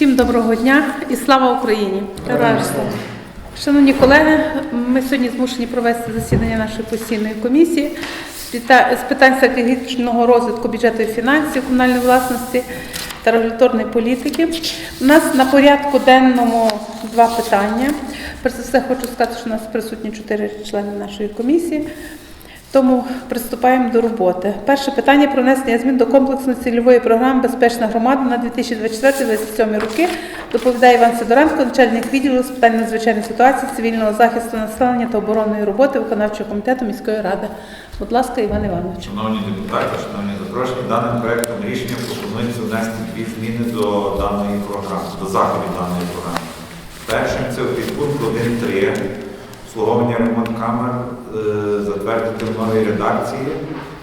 Всім доброго дня і слава Україні! Шановні колеги, ми сьогодні змушені провести засідання нашої постійної комісії з питань стратегічного розвитку бюджету і фінансів, комунальної власності та регуляторної політики. У нас на порядку денному два питання. Перш за все, хочу сказати, що у нас присутні чотири члени нашої комісії. Тому приступаємо до роботи. Перше питання про внесення змін до комплексної цільової програми Безпечна громада на 2024-2027 роки. Доповідає Іван Сидоренко, начальник відділу з питань надзвичайної ситуації, цивільного захисту населення та оборонної роботи виконавчого комітету міської ради. Будь ласка, Іван Іванович. Шановні депутати, шановні запрошені, даним проектом рішення пропонується внести дві зміни до даної програми, до заходів даної програми. Першим це підпункт 1.3 обслуговування ремонт камер е, затвердити в новій редакції,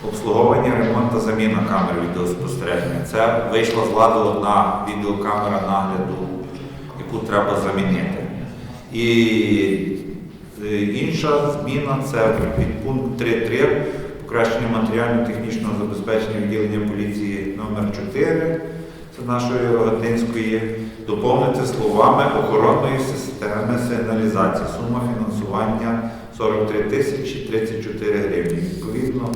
обслуговування ремонт та заміна камер відеоспостереження. Це вийшла з ладу одна відеокамера нагляду, яку треба замінити. І Е, Інша зміна це підпункт 3.3 покращення матеріально-технічного забезпечення відділення поліції номер 4 це нашої Рогатинської, доповнити словами охоронної системи сигналізації. Сума фінансування 43 тисячі 34 гривні. Відповідно,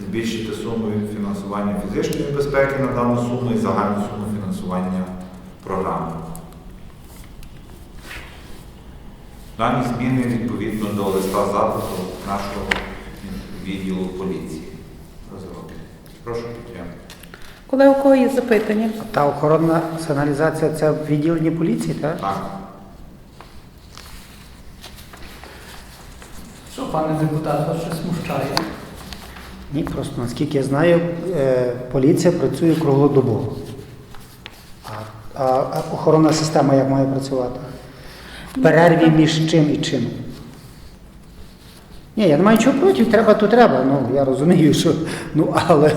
збільшити суму фінансування фізичної безпеки на дану суму і загальну суму фінансування програми. Дані зміни відповідно до листа запиту нашого відділу поліції. Розроблені. Прошу підтримати. Колеги, у кого є запитання? Та охоронна сигналізація це в відділенні поліції, так? Так. Що, пане депутат, вас щось смущає? Ні, просто наскільки я знаю, е, поліція працює круглодобово. А, а, а охоронна система як має працювати? В перерві між чим і чим? Ні, я не маю нічого проти, треба, то треба. Ну, я розумію, що. Ну, але.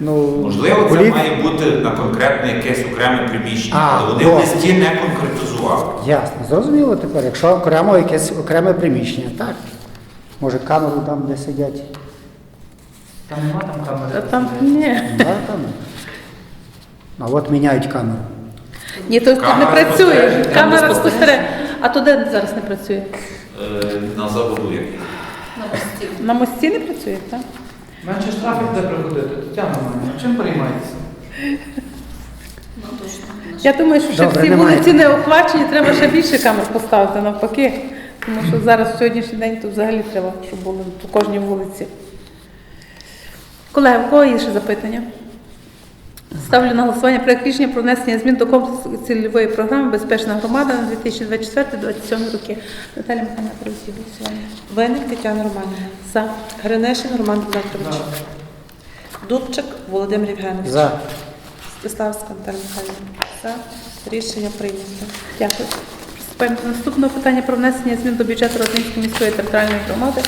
Ну, Можливо, це має бути на конкретне якесь окреме приміщення, А, але вони в листі не конкретизували. Ясно, зрозуміло тепер. Якщо окремо якесь окреме приміщення, так. Може, камеру там, де сидять. Там нема там Та камери? Там ні. Да, там. А от міняють камеру. Ні, то тут не працює. Камера спостереження. А то де зараз не працює? Е, На заводу якийсь. На мості не працює, так? Менше штрафів де приходити. Тетяна Романівна, чим приймається? Я думаю, що ще Добре, всі немає. вулиці не охвачені, треба ще більше камер поставити навпаки. Тому що зараз в сьогоднішній день то взагалі треба, щоб було по кожній вулиці. Колеги, у кого є ще запитання? Ставлю на голосування проект рішення про внесення змін до комплексу цільової програми Безпечна громада на 2024-2027 роки. Наталя Михайловна, проведіть голосування. Виник Тетяна Романівна. За. Гринешин Роман Петрович. За. Дубчик Володимир Євгенович. За. Стеславська Наталя Михайлівна. За. Рішення прийнято. Дякую. Приступаємо до наступного питання про внесення змін до бюджету Розмінської міської територіальної громади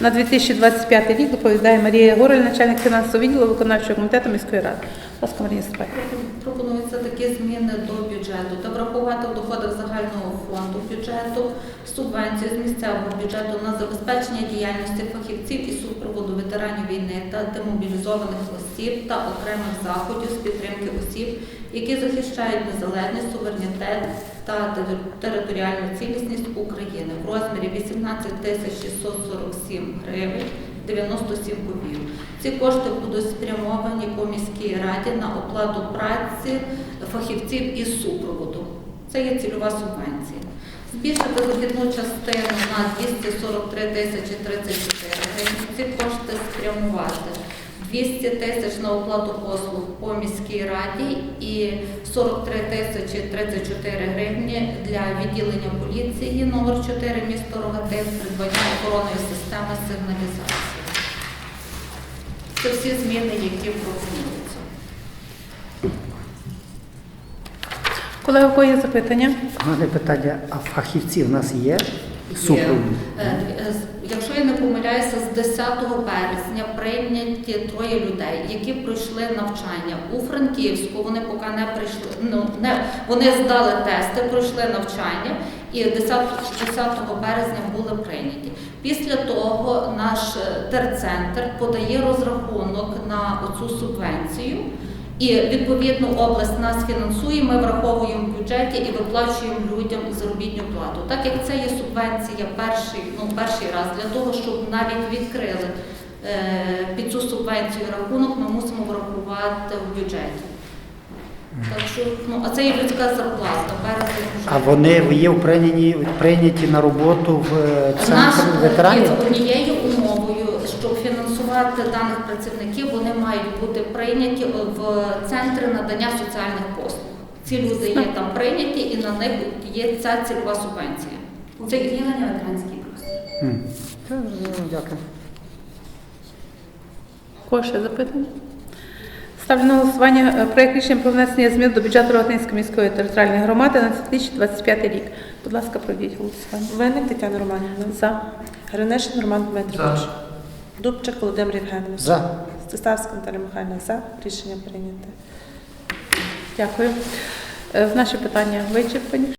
на 2025 рік. Доповідає Марія Горель, начальник фінансового відділу виконавчого комітету міської ради. Ласка, Марія Степанівна. Пропонуються такі зміни до бюджету та врахувати в доходах загального фонду бюджету субвенцію з місцевого бюджету на забезпечення діяльності фахівців і супроводу ветеранів війни та демобілізованих осіб та окремих заходів з підтримки осіб, які захищають незалежність, суверенітет та територіальну цілісність України в розмірі 18 тисяч 647 гривень 97 кубів. Ці кошти будуть спрямовані по міській раді на оплату праці фахівців із супроводу. Це є цільова субвенція. Збільшити вихідну частину на 243 тисячі 34 гривень. Ці кошти спрямувати 200 тисяч на оплату послуг по міській раді і 43 тисячі 34 гривні для відділення поліції номер 4 місто Рогатин, придбання охоронної системи сигналізації. Це всі зміни, які пропонуються. Колеги, у кого є запитання? У мене питання, а фахівці в нас є? Супровід. Е, Якщо я не помиляюся, з 10 березня прийняті троє людей, які пройшли навчання у Франківську. Вони поки не прийшли. Ну не вони здали тести, пройшли навчання, і 10, 10 березня були прийняті. Після того наш е, терцентр подає розрахунок на оцю субвенцію. І відповідно область нас фінансує, ми враховуємо в бюджеті і виплачуємо людям заробітну плату. Так як це є субвенція перший, ну, перший раз, для того, щоб навіть відкрили е, під цю субвенцію рахунок, ми мусимо врахувати в бюджеті. Так що, ну, а це є людська зарплата. А вони є прийняті, прийняті на роботу в е, Наш центр є ветеранів? однією умовою, щоб фінансувати даних працівників, вони мають бути прийняті в центри надання соціальних послуг. Ці люди є там прийняті, і на них є ця цільова субвенція. Це Відділення ветеранський простір. М. Дякую. Кого ще запитання? Ставлю на голосування е, проект рішення про внесення змін до бюджету Ротинської міської територіальної громади на 2025 рік. Будь ласка, проведіть голосування. Винник Тетяна Романівна. За. Гринишин Роман Дмитрович. За. Дубчик Володимир Євгенович. За. Стеставська Наталя Михайлівна. За. Рішення прийнято. Дякую. В Наші питання вичерпані.